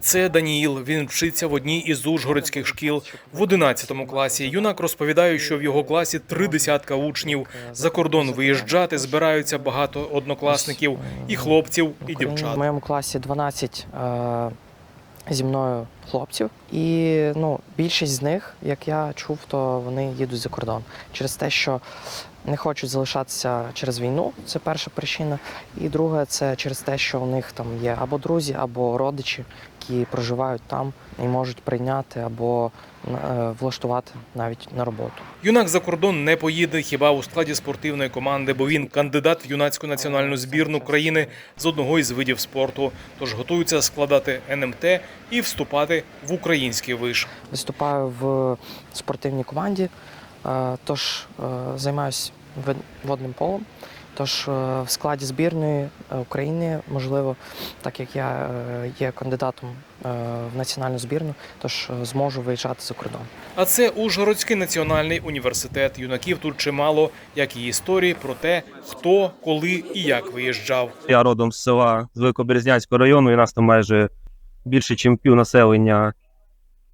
Це Даніїл. Він вчиться в одній із ужгородських шкіл в 11 класі. Юнак розповідає, що в його класі три десятка учнів. За кордон виїжджати збираються багато однокласників, і хлопців, і Україні В моєму класі 12 е, зі мною хлопців, і ну, більшість з них, як я чув, то вони їдуть за кордон через те, що не хочуть залишатися через війну. Це перша причина. І друга це через те, що у них там є або друзі, або родичі, які проживають там і можуть прийняти або е, влаштувати навіть на роботу. Юнак за кордон не поїде хіба у складі спортивної команди, бо він кандидат в юнацьку національну збірну країни з одного із видів спорту. Тож готується складати НМТ і вступати в український виш. Виступаю в спортивній команді, е, тож е, займаюся водним полом. Тож е, в складі збірної е, України, можливо, так як я е, є кандидатом в національну збірну, тож зможу виїжджати за кордон. А це Ужгородський національний університет. Юнаків тут чимало, як і історії про те, хто, коли і як виїжджав. Я родом з села з Великоберезнянського району, і нас там майже більше, ніж пів населення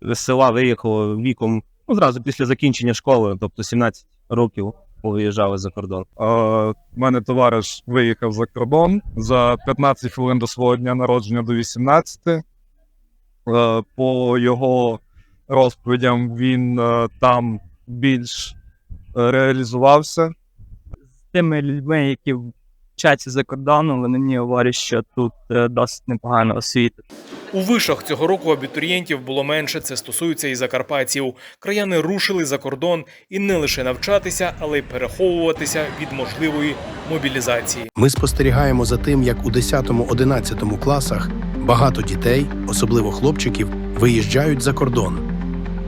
з села виїхало віком ну, зразу після закінчення школи, тобто 17 років виїжджали за кордон. У мене товариш виїхав за кордон за 15 хвилин до свого дня народження до 18. Е, По його розповідям він е, там більш е, реалізувався. з тими людьми, які вчаться за кордоном, вони мені говорять, що тут е, досить непогана освіта. У вишах цього року абітурієнтів було менше. Це стосується і закарпатців. Краяни рушили за кордон і не лише навчатися, але й переховуватися від можливої мобілізації. Ми спостерігаємо за тим, як у 10-11 класах багато дітей, особливо хлопчиків, виїжджають за кордон.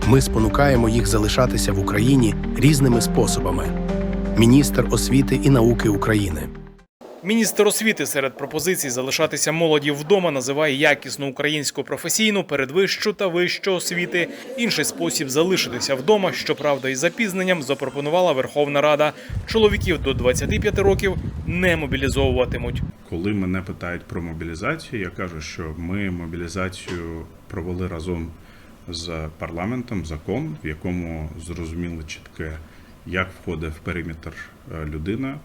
Ми спонукаємо їх залишатися в Україні різними способами. Міністр освіти і науки України. Міністр освіти серед пропозицій залишатися молоді вдома називає якісну українську професійну, передвищу та вищу освіти. Інший спосіб залишитися вдома, щоправда, із запізненням запропонувала Верховна Рада. Чоловіків до 25 років не мобілізовуватимуть. Коли мене питають про мобілізацію, я кажу, що ми мобілізацію провели разом з парламентом закон, в якому зрозуміло чітке, як входить в периметр е, людина,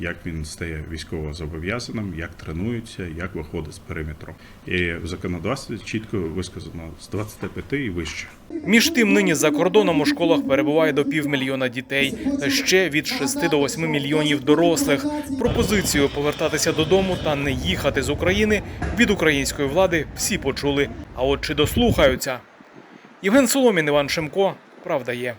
як він стає військово зобов'язаним, як тренується, як виходить з периметру. І в законодавстві чітко висказано з 25 і вище. Між тим, нині за кордоном у школах перебуває до півмільйона дітей, та ще від 6 до 8 мільйонів дорослих. Пропозицію повертатися додому та не їхати з України від української влади всі почули. А от чи дослухаються? Євген Соломін, Іван Шимко, правда є.